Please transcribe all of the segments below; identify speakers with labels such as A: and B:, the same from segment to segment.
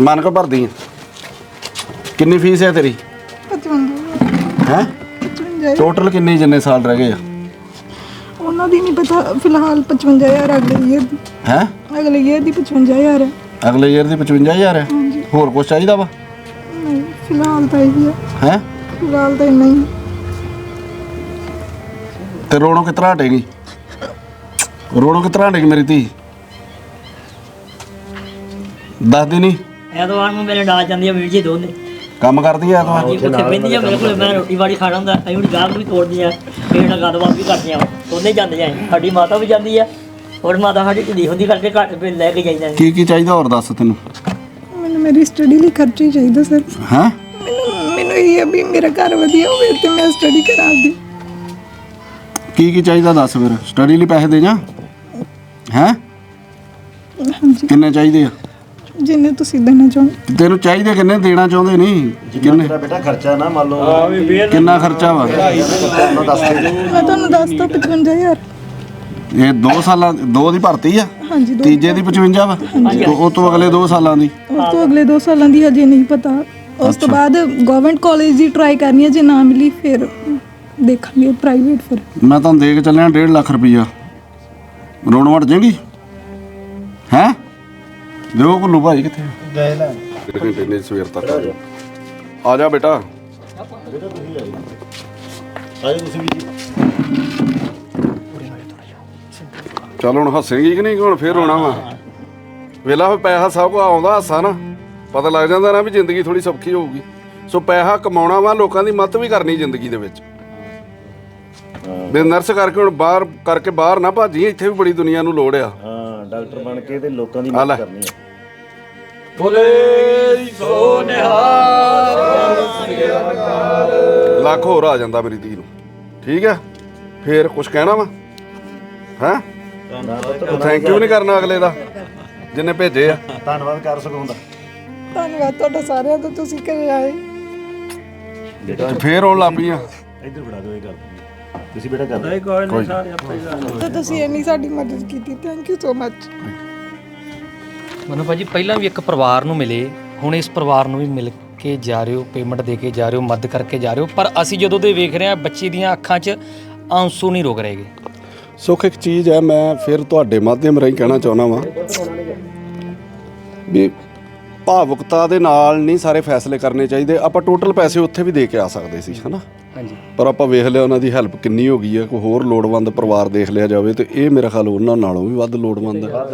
A: ਮਨ ਕੋ ਭਰਦੀ ਆ। ਕਿੰਨੀ ਫੀਸ ਹੈ ਤੇਰੀ?
B: 55
A: ਹੈ?
B: 55
A: ਟੋਟਲ ਕਿੰਨੇ ਜਿੰਨੇ ਸਾਲ ਰਹਿ ਗਏ ਆ?
B: ਉਹਨਾਂ ਦੀ ਨਹੀਂ ਪਤਾ ਫਿਲਹਾਲ 55000 ਅਗਲੇ ਈਅਰ ਦੀ।
A: ਹੈ?
B: ਅਗਲੇ ਈਅਰ ਦੀ 55000 ਹੈ।
A: ਅਗਲੇ ਈਅਰ ਦੀ 55000 ਹੈ? ਹੋਰ ਕੁਝ ਚਾਹੀਦਾ ਵਾ?
B: ਨਹੀਂ ਫਿਲਹਾਲ ਤਾਂ ਇਹੀ ਹੈ
A: ਹੈ?
B: ਫਿਲਹਾਲ ਤਾਂ ਇੰਨਾ ਹੀ।
A: ਤੇ ਰੋਣੋ ਕਿਤਰਾ ਹਟੇਗੀ? ਰੋਣੋ ਕਿਤਰਾ ਹਟੇਗੀ ਮੇਰੀ ਧੀ? ਦੱਸਦੀ ਨਹੀਂ
C: ਐਤਵਾਰ ਨੂੰ ਮੇਰੇ ਨਾਲ ਜਾਂਦੀ ਆ ਵੀਰ ਜੀ ਦੋਨੇ।
A: ਕੰਮ ਕਰਦੀ ਐ ਤੂੰ
C: ਜੀ ਉੱਥੇ ਬੈਠੀ ਆ ਮੇਰੇ ਕੋਲ ਮੈਂ ਰੋਟੀ ਵਾੜੀ ਖਾਣਾ ਹੁੰਦਾ ਅਸੀਂ ਹੁਣ ਗਾਹਕ ਵੀ ਤੋੜਦੀ ਆ ਮੇਰੇ ਨਾਲ ਗੱਲਬਾਤ ਵੀ ਕਰਦੀ ਆ ਦੋਨੇ ਜਾਂਦੀਆਂ ਅਸੀਂ। ਸਾਡੀ ਮਾਤਾ ਵੀ ਜਾਂਦੀ ਆ ਔਰ ਮਾਤਾ ਸਾਡੀ ਢਿੱਲੀ ਹੁੰਦੀ ਕਰਕੇ ਘੱਟ ਫਿਰ ਲੈ ਕੇ ਜਾਈਦਾ।
A: ਕੀ ਕੀ ਚਾਹੀਦਾ ਹੋਰ ਦੱਸ ਤੈਨੂੰ?
B: ਮੈਨੂੰ ਮੇਰੀ ਸਟੱਡੀ ਲਈ ਖਰਚਾ ਹੀ ਚਾਹੀਦਾ ਸਰ
A: ਹੈ?
B: ਮੈਨੂੰ ਮੈਨੂੰ ਇਹ ਹੈ ਵੀ ਮੇਰਾ ਘਰ ਵਧੀਆ ਹੋਵੇ ਤੇ ਮੈਂ ਸਟੱਡੀ ਕਰਾਂ ਆਪਦੀ
A: ਕੀ ਕੀ ਚਾਹੀਦਾ ਦੱਸ ਫਿਰ? ਸਟੱਡੀ ਲਈ ਪੈਸੇ ਦੇ ਜਾ? ਹੈ?
B: ਹਾਂਜੀ।
A: ਕਿੰਨੇ ਚਾਹੀਦੇ ਆ?
B: ਜਿੰਨੇ ਤੁਸੀਂ ਦੇਣਾ ਚਾਹੁੰਦੇ
A: ਤੈਨੂੰ ਚਾਹੀਦੇ ਕਿੰਨੇ? ਦੇਣਾ ਚਾਹੁੰਦੇ ਨਹੀਂ ਕਿੰਨੇ?
D: ਬੇਟਾ ਖਰਚਾ ਨਾ ਮੰਨ ਲਓ
A: ਕਿੰਨਾ ਖਰਚਾ ਵਾ?
D: ਉਹਨਾਂ ਦੱਸ ਦੇ
B: ਮੈਂ ਤੁਹਾਨੂੰ ਦੱਸਤਾ 55000
A: ਇਹ 2 ਸਾਲਾਂ ਦੋ ਦੀ ਭਰਤੀ ਆ?
B: ਹਾਂਜੀ ਦੋ
A: ਤੀਜੇ ਦੀ 55 ਵਾ? ਤੇ ਉਹ ਤੋਂ ਅਗਲੇ 2 ਸਾਲਾਂ ਦੀ?
B: ਉਸ ਤੋਂ ਅਗਲੇ 2 ਸਾਲਾਂ ਦੀ ਹਜੇ ਨਹੀਂ ਪਤਾ। ਉਸ ਤੋਂ ਬਾਅਦ ਗਵਰਨਮੈਂਟ ਕਾਲਜ ਦੀ ਟਰਾਈ ਕਰਨੀ ਹੈ ਜੇ ਨਾ ਮਿਲੀ ਫਿਰ ਦੇਖਾਂਗੇ ਪ੍ਰਾਈਵੇਟ ਫਿਰ।
A: ਮੈਂ ਤੁਹਾਨੂੰ ਦੇ ਕੇ ਚੱਲਿਆ 1.5 ਲੱਖ ਰੁਪਈਆ। ਰੋਣ ਵੜ ਜਾਏਗੀ? ਹੈ? ਦਿਓ ਕੋਲੂ ਭਾਈ ਕਿੱਥੇ
D: ਗਏ ਲੈ
A: ਘੰਟੇ ਨੇ ਸਵੇਰ ਤੱਕ ਆ ਜਾ ਆ ਜਾ ਬੇਟਾ।
D: ਆਜੋ ਤੁਸੀਂ ਵੀ ਜੀ।
A: ਚੱਲ ਹੁਣ ਹੱਸੇਂਗੀ ਕਿ ਨਹੀਂ ਹੁਣ ਫੇਰ ਰੋਣਾ ਵਾ। ਵੇਲਾ ਫਿਰ ਪੈਸਾ ਸਭ ਕੋ ਆਉਂਦਾ ਹਾਸਾ ਨਾ। ਪਤਾ ਲੱਗ ਜਾਂਦਾ ਨਾ ਵੀ ਜ਼ਿੰਦਗੀ ਥੋੜੀ ਸੌਖੀ ਹੋਊਗੀ। ਸੋ ਪੈਸਾ ਕਮਾਉਣਾ ਵਾ ਲੋਕਾਂ ਦੀ ਮਦਦ ਵੀ ਕਰਨੀ ਜ਼ਿੰਦਗੀ ਦੇ ਵਿੱਚ। ਨਰਸ ਕਰਕੇ ਹੁਣ ਬਾਹਰ ਕਰਕੇ ਬਾਹਰ ਨਾ ਭਾਜੀ ਇੱਥੇ ਵੀ ਬੜੀ ਦੁਨੀਆ ਨੂੰ ਲੋੜ ਆ।
D: ਡਾਕਟਰ ਬਣ ਕੇ ਤੇ ਲੋਕਾਂ ਦੀ। ਮਦਦ ਕਰਨੀ ਹੈ।
A: ਲੱਖ ਹੋਰ ਆ ਜਾਂਦਾ ਮੇਰੀ ਧੀ ਨੂੰ। ਠੀਕ ਹੈ? ਫੇਰ ਕੁਝ ਕਹਿਣਾ ਵਾ? ਹੈ? ਥੈਂਕ ਯੂ ਨਹੀਂ ਕਰਨਾ ਅਗਲੇ ਦਾ ਜਿੰਨੇ ਭੇਜੇ ਆ।
D: ਧੰਨਵਾਦ ਕਰ ਸਕੂੰ ਦਾ।
B: ਧੰਨਵਾਦ ਤੁਹਾਡਾ ਸਾਰਿਆਂ ਦਾ ਤੁਸੀਂ ਘਰੇ ਆਏ।
A: ਤੇ ਫੇਰ ਆਉਣ ਲੱਗ ਪਈਆਂ
D: ਇੱਧਰ ਫੜਾ ਦਿਓ ਇਹ ਗੱਲ। ਤੁਸੀਂ ਬੇਟਾ ਕਰ ਦਿਓ।
A: ਕੋਈ
B: ਤੇ ਤੁਸੀਂ ਇੰਨੀ ਸਾਡੀ ਮਦਦ ਕੀਤੀ thank you so much
E: Manu ਭਾਜੀ ਪਹਿਲਾਂ ਵੀ ਇੱਕ ਪਰਿਵਾਰ ਨੂੰ ਮਿਲੇ ਹੁਣ ਇਸ ਪਰਿਵਾਰ ਨੂੰ ਵੀ ਮਿਲ ਕੇ ਜਾ ਰਹੇ ਹੋ ਪੇਮੈਂਟ ਦੇ ਕੇ ਜਾ ਰਹੇ ਹੋ ਮਦਦ ਕਰਕੇ ਜਾ ਰਹੇ ਹੋ ਪਰ ਅਸੀਂ ਜਦੋਂ ਦੇ ਵੇਖ ਰਹੇ ਹਾਂ ਬੱਚੀ ਦੀਆਂ ਅੱਖਾਂ 'ਚ ਆਂਸੂ ਨਹੀਂ ਰੁਕ ਰਹੇਗੇ
A: ਸੁੱਖ ਇੱਕ ਚੀਜ਼ ਹੈ ਮੈਂ ਫਿਰ ਤੁਹਾਡੇ ਮਾਧਿਅਮ ਰਾਹੀਂ ਕਹਿਣਾ ਚਾਹੁੰਦਾ ਵਾਂ ਵੀ ਭਾਵੁਕਤਾ ਦੇ ਨਾਲ ਨਹੀਂ ਸਾਰੇ ਫੈਸਲੇ ਕਰਨੇ ਚਾਹੀਦੇ। ਆਪਾਂ ਟੋਟਲ ਪੈਸੇ ਉੱਥੇ ਵੀ ਦੇ ਕੇ ਆ ਸਕਦੇ ਸੀ ਹਨਾ?
E: ਹਾਂਜੀ।
A: ਪਰ ਆਪਾਂ ਵੇਖ ਲਿਆ ਉਹਨਾਂ ਦੀ ਹੈਲਪ ਕਿੰਨੀ ਹੋ ਗਈ ਹੈ ਕੋਈ ਹੋਰ ਲੋੜਵੰਦ ਪਰਿਵਾਰ ਦੇਖ ਲਿਆ ਜਾਵੇ ਤੇ ਇਹ ਮੇਰਾ ਖਿਆਲ ਉਹਨਾਂ ਨਾਲੋਂ ਵੀ ਵੱਧ ਲੋੜਵੰਦ ਹੈ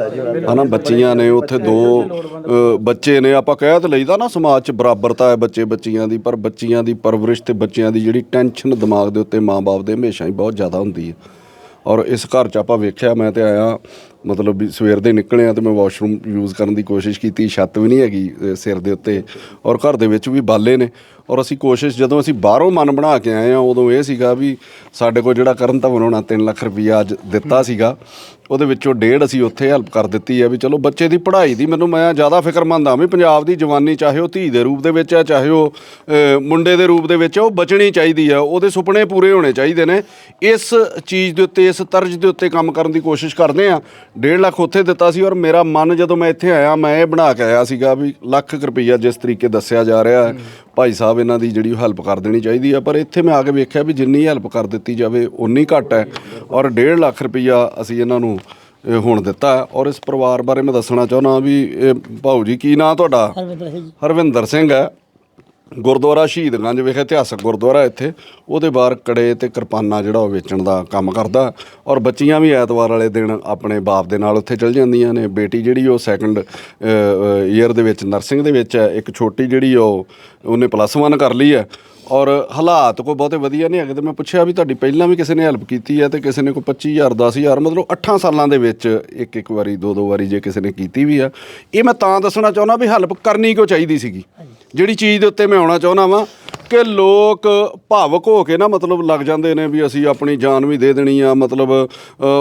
A: ਹਨਾ ਬੱਚੀਆਂ ਨੇ ਉੱਥੇ ਦੋ ਅ, ਬੱਚੇ ਨੇ। ਆਪਾਂ ਕਹਿ ਤਾਂ ਲਈਦਾ ਨਾ ਸਮਾਜ 'ਚ ਬਰਾਬਰਤਾ ਹੈ ਬੱਚੇ ਬੱਚੀਆਂ ਦੀ ਪਰ ਬੱਚੀਆਂ ਦੀ ਪਰਵਰਿਸ਼ ਤੇ ਬੱਚਿਆਂ ਦੀ ਜਿਹੜੀ ਟੈਨਸ਼ਨ ਦਿਮਾਗ ਦੇ ਉੱਤੇ ਮਾਂ-ਬਾਪ ਦੇ ਹਮੇਸ਼ਾ ਹੀ ਬਹੁਤ ਜ਼ਿਆਦਾ ਹੁੰਦੀ ਹੈ ਔਰ ਇਸ ਘਰ 'ਚ ਆਪਾਂ ਵੇਖਿਆ ਮੈਂ ਤੇ ਆਇਆ ਮਤਲਬ ਵੀ ਸਵੇਰ ਦੇ ਨਿਕਲੇ ਆ ਤੇ ਮੈਂ ਵਾਸ਼ਰੂਮ ਯੂਜ਼ ਕਰਨ ਦੀ ਕੋਸ਼ਿਸ਼ ਕੀਤੀ ਛੱਤ ਵੀ ਨਹੀਂ ਹੈਗੀ ਅ, ਸਿਰ ਦੇ ਉੱਤੇ ਔਰ ਘਰ ਦੇ ਵਿੱਚ ਵੀ ਬਾਲੇ ਨੇ। ਔਰ ਅਸੀਂ ਕੋਸ਼ਿਸ਼ ਜਦੋਂ ਅਸੀਂ ਬਾਹਰੋਂ ਮਨ ਬਣਾ ਕੇ ਆਏ ਆ ਉਦੋਂ ਇਹ ਸੀਗਾ ਵੀ ਸਾਡੇ ਕੋਲ ਜਿਹੜਾ ਕਰਨ ਧਵਨ ਹੋਣਾ 3 ਲੱਖ ਰੁਪਈਆ ਅੱਜ ਦਿੱਤਾ ਸੀਗਾ ਉਹਦੇ ਵਿੱਚੋਂ ਡੇਢ ਅਸੀਂ ਉੱਥੇ ਹੈਲਪ ਕਰ ਦਿੱਤੀ ਹੈ ਵੀ ਚਲੋ ਬੱਚੇ ਦੀ ਪੜ੍ਹਾਈ ਦੀ ਮੈਨੂੰ ਮੈਂ ਜ਼ਿਆਦਾ ਫਿਕਰਮੰਦ ਹਾਂ ਵੀ ਪੰਜਾਬ ਦੀ ਜਵਾਨੀ ਚਾਹੇ ਉਹ ਧੀ ਦੇ ਰੂਪ ਦੇ ਵਿੱਚ ਹੈ ਚਾਹੇ ਉਹ ਮੁੰਡੇ ਦੇ ਰੂਪ ਦੇ ਵਿੱਚ ਉਹ ਬਚਣੀ ਚਾਹੀਦੀ ਹੈ ਉਹਦੇ ਸੁਪਨੇ ਪੂਰੇ ਹੋਣੇ ਚਾਹੀਦੇ ਨੇ। ਇਸ ਚੀਜ਼ ਦੇ ਉੱਤੇ ਇਸ ਤਰਜ ਦੇ ਉੱਤੇ ਕੰਮ ਕਰਨ ਦੀ ਕੋਸ਼ਿਸ਼ ਕਰਦੇ ਆ 1.5 ਲੱਖ ਉੱਥੇ ਦਿੱਤਾ ਸੀ ਔਰ ਮੇਰਾ ਮਨ ਜਦੋਂ ਮੈਂ ਇੱਥੇ ਆਇਆ ਮੈਂ ਇਹ ਬਣਾ ਕੇ ਆਇਆ ਸੀਗਾ ਵੀ ਲੱਖ ਰੁਪਈਆ ਜਿਸ ਤਰੀਕੇ ਦੱਸਿਆ ਜਾ ਰਿਹਾ ਹੈ। ਭਾਈ ਸਾਹਿਬ ਇਹਨਾਂ ਦੀ ਜਿਹੜੀ ਹੈਲਪ ਕਰ ਦੇਣੀ ਚਾਹੀਦੀ ਆ ਪਰ ਇੱਥੇ ਮੈਂ ਆ ਕੇ ਵੇਖਿਆ ਵੀ ਜਿੰਨੀ ਹੈਲਪ ਕਰ ਦਿੱਤੀ ਜਾਵੇ ਉਨੀ ਘੱਟ ਹੈ ਔਰ 1.5 ਲੱਖ ਰੁਪਈਆ ਅਸੀਂ ਇਹਨਾਂ ਨੂੰ ਇਹ ਹੁਣ ਦਿੱਤਾ ਔਰ ਇਸ ਪਰਿਵਾਰ ਬਾਰੇ ਮੈਂ ਦੱਸਣਾ ਚਾਹੁੰਦਾ ਵੀ ਇਹ ਭਾਊ ਜੀ ਕੀ ਨਾਂ ਤੁਹਾਡਾ?
C: ਹਰਵਿੰਦਰ ਸਿੰਘ
A: ਹੈ। ਗੁਰਦੁਆਰਾ ਸ਼ਹੀਦਗੰਜ ਵਿਖੇ ਇਤਿਹਾਸਕ ਗੁਰਦੁਆਰਾ ਇੱਥੇ। ਉਹਦੇ ਬਾਹਰ ਕੜੇ ਤੇ ਕਿਰਪਾਨਾਂ ਜਿਹੜਾ ਉਹ ਵੇਚਣ ਦਾ ਕੰਮ ਕਰਦਾ। ਔਰ ਬੱਚੀਆਂ ਵੀ ਐਤਵਾਰ ਵਾਲੇ ਦਿਨ ਆਪਣੇ ਬਾਪ ਦੇ ਨਾਲ ਉੱਥੇ ਚਲ ਜਾਂਦੀਆਂ ਨੇ। ਬੇਟੀ ਜਿਹੜੀ ਉਹ ਸੈਕੰਡ ਈਅਰ ਦੇ ਵਿੱਚ ਨਰਸਿੰਗ ਦੇ ਵਿੱਚ ਹੈ। ਇੱਕ ਛੋਟੀ ਜਿਹੜੀ ਉਹ, ਉਹਨੇ ਪਲੱਸ 1 ਕਰ ਲਈ ਹੈ। ਔਰ ਹਾਲਾਤ ਕੋਈ ਬਹੁਤੇ ਵਧੀਆ ਨਹੀਂ ਹੈਗੇ ਤੇ ਮੈਂ ਪੁੱਛਿਆ ਵੀ ਤੁਹਾਡੀ ਪਹਿਲਾਂ ਵੀ ਕਿਸੇ ਨੇ ਹੈਲਪ ਕੀਤੀ ਹੈ ਤੇ ਕਿਸੇ ਨੇ ਕੋਈ 25000 10000 ਮਤਲਬ 8 ਸਾਲਾਂ ਦੇ ਵਿੱਚ ਇੱਕ ਇੱਕ ਵਾਰੀ ਦੋ ਦੋ ਵਾਰੀ ਜੇ ਕਿਸੇ ਨੇ ਕੀਤੀ ਵੀ ਆ। ਇਹ ਮੈਂ ਤਾਂ ਦੱਸਣਾ ਚਾਹੁੰਦਾ ਵੀ ਹੈਲਪ ਕਰਨੀ ਕਿਉਂ ਚਾਹੀਦੀ ਸੀਗੀ? ਜਿਹੜੀ ਚੀਜ਼ ਦੇ ਉੱਤੇ ਮੈਂ ਆਉਣਾ ਚਾਹੁੰਦਾ ਵਾਂ ਕਿ ਲੋਕ ਭਾਵਕ ਹੋ ਕੇ ਨਾ ਮਤਲਬ ਲੱਗ ਜਾਂਦੇ ਨੇ ਵੀ ਅਸੀਂ ਆਪਣੀ ਜਾਨ ਵੀ ਦੇ ਦੇਣੀ ਆ ਮਤਲਬ